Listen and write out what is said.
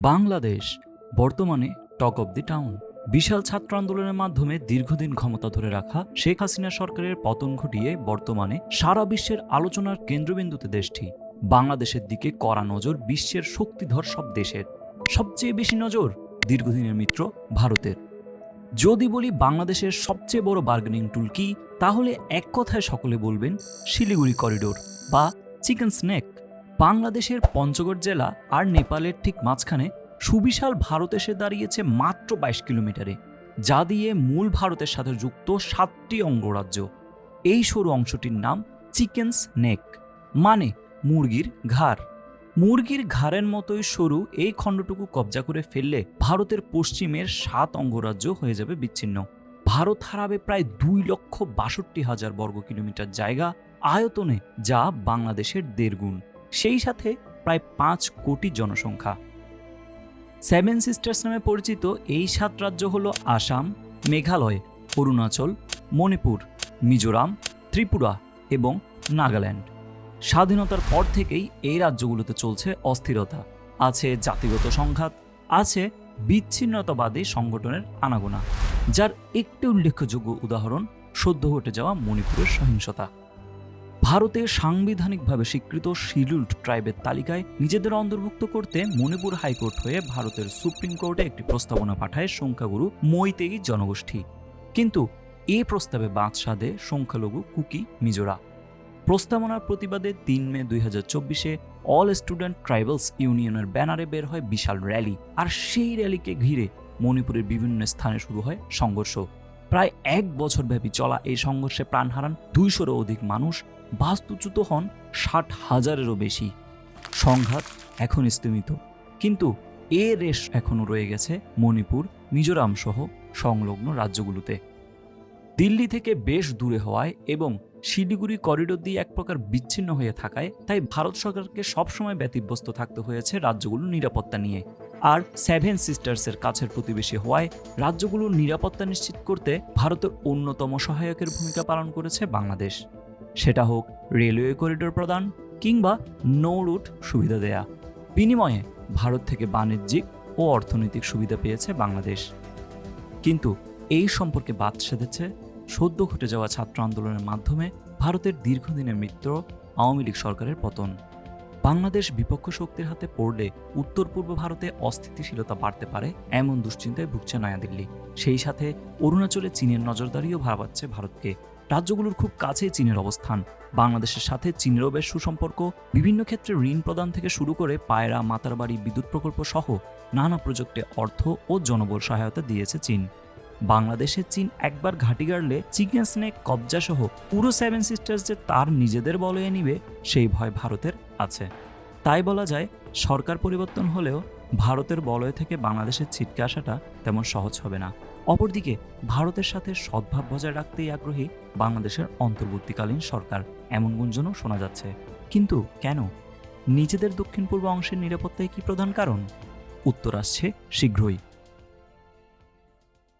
বাংলাদেশ, বর্তমানে talk of the town. বিশাল ছাত্র আন্দোলনের মাধ্যমে দীর্ঘদিন ক্ষমতা ধরে রাখা শেখ হাসিনা সরকারের পতন ঘটিয়ে বর্তমানে সারা বিশ্বের আলোচনার কেন্দ্রবিন্দুতে দেশটি। বাংলাদেশের দিকে কড়া নজর বিশ্বের শক্তিধর সব দেশের। সবচেয়ে বেশি নজর দীর্ঘদিনের মিত্র ভারতের। যদি বলি বাংলাদেশের সবচেয়ে বড় বার্গেনিং টুল কি, তাহলে এক কথায় সকলে বলবেন শিলিগুড়ি করিডোর বা চিকেন স্নেক বাংলাদেশের পঞ্চগড় জেলা আর নেপালের ঠিক মাঝখানে সুবিশাল ভারত এসে দাঁড়িয়েছে মাত্র বাইশ কিলোমিটারে, যা দিয়ে মূল ভারতের সাথে যুক্ত সাতটি অঙ্গরাজ্য। এই সরু অংশটির নাম চিকেন স্নেক মানে মুরগির ঘাড়। মুরগির ঘাড়ের মতোই সরু এই খণ্ডটুকু কবজা করে ফেললে ভারতের পশ্চিমের সাত অঙ্গরাজ্য হয়ে যাবে বিচ্ছিন্ন। ভারত হারাবে প্রায় দুই লক্ষ বাষট্টি হাজার বর্গ কিলোমিটার জায়গা আয়তনে, যা বাংলাদেশের দেড় গুণ। সেই সাথে প্রায় পাঁচ কোটি জনসংখ্যা। সেভেন সিস্টার্স নামে পরিচিত এই সাত রাজ্য হল আসাম, মেঘালয়, অরুণাচল, মণিপুর, মিজোরাম, ত্রিপুরা এবং নাগাল্যান্ড। স্বাধীনতার পর থেকেই এই রাজ্যগুলোতে চলছে অস্থিরতা। আছে জাতিগত সংঘাত, আছে বিচ্ছিন্নতাবাদী সংগঠনের আনাগোনা, যার একটি উল্লেখযোগ্য উদাহরণ সদ্য ঘটে যাওয়া মণিপুরের সহিংসতা। ভারতে সাংবিধানিকভাবে স্বীকৃত শিডিউল্ড ট্রাইবের তালিকায় নিজেদের অন্তর্ভুক্ত করতে মণিপুর হাইকোর্ট হয়ে ভারতের সুপ্রিম কোর্টে একটি প্রস্তাবনা পাঠায় সংখ্যাগুরু মৈতেই জনগোষ্ঠী। কিন্তু এ প্রস্তাবে বাদ সাধে সংখ্যালঘু কুকি মিজোরা। প্রস্তাবনার প্রতিবাদে তিন মে দুই হাজার চব্বিশে অল স্টুডেন্ট ট্রাইবালস ইউনিয়নের ব্যানারে বের হয় বিশাল র্যালি। আর সেই র্যালিকে ঘিরে মণিপুরের বিভিন্ন স্থানে শুরু হয় সংঘর্ষ। প্রায় এক বছর ব্যাপী চলা এই সংঘর্ষে প্রাণ হারান দুইশোরও অধিক মানুষ, বাস্তুচ্যুত হন ষাট হাজারেরও বেশি। সংঘাত এখন স্থমিত। কিন্তু এ রেশ এখনও রয়ে গেছে মণিপুর, মিজোরাম সহ সংলগ্ন রাজ্যগুলোতে। দিল্লি থেকে বেশ দূরে হওয়ায় এবং শিলিগুড়ি করিডোর দিয়ে এক প্রকার বিচ্ছিন্ন হয়ে থাকায়, তাই ভারত সরকারকে সবসময় ব্যতিব্যস্ত থাকতে হয়েছে রাজ্যগুলোর নিরাপত্তা নিয়ে। আর সেভেন সিস্টার্সের কাছের প্রতিবেশী হওয়ায় রাজ্যগুলোর নিরাপত্তা নিশ্চিত করতে ভারতের অন্যতম সহায়কের ভূমিকা পালন করেছে বাংলাদেশ। সেটা হোক রেলওয়ে করিডোর প্রদান কিংবা নো রুট সুবিধা দেয়া। বিনিময়ে ভারত থেকে বাণিজ্যিক ও অর্থনৈতিক সুবিধা পেয়েছে বাংলাদেশ। কিন্তু এই সম্পর্কে বাদ সেধেছে সদ্য ঘটে যাওয়া ছাত্র আন্দোলনের মাধ্যমে ভারতের দীর্ঘদিনের মিত্র আওয়ামী লীগ সরকারের পতন। বাংলাদেশ বিপক্ষ শক্তির হাতে পড়লে উত্তর পূর্ব ভারতে অস্থিতিশীলতা বাড়তে পারে এমন দুশ্চিন্তায় ভুগছে নয়াদিল্লি। সেই সাথে অরুণাচলে চীনের নজরদারিও ভাবাচ্ছে ভারতকে। রাজ্যগুলোর খুব কাছেই চীনের অবস্থান। বাংলাদেশের সাথে চীনেরও বেশ সুসম্পর্ক। বিভিন্ন ক্ষেত্রে ঋণ প্রদান থেকে শুরু করে পায়রা, মাতারবাড়ি, বিদ্যুৎ প্রকল্প সহ নানা প্রজেক্টে অর্থ ও জনবল সহায়তা দিয়েছে চীন। বাংলাদেশে চীন একবার ঘাঁটি গাড়লে চিকেন স্নেক, কবজা সহ পুরো সেভেন সিস্টার্স যে তার নিজেদের বলয়ে নিবে, সেই ভয় ভারতের আছে। তাই বলা যায়, সরকার পরিবর্তন হলেও ভারতের বলয় থেকে বাংলাদেশের ছিটকে আসাটা তেমন সহজ হবে না। অপরদিকে, ভারতের সাথে সদ্ভাব বজায় রাখতেই আগ্রহী বাংলাদেশের অন্তর্বর্তীকালীন সরকার, এমন গুঞ্জনও শোনা যাচ্ছে। কিন্তু কেন? নিজেদের দক্ষিণ পূর্ব অংশের নিরাপত্তাই কি প্রধান কারণ? উত্তর আসছে শীঘ্রই।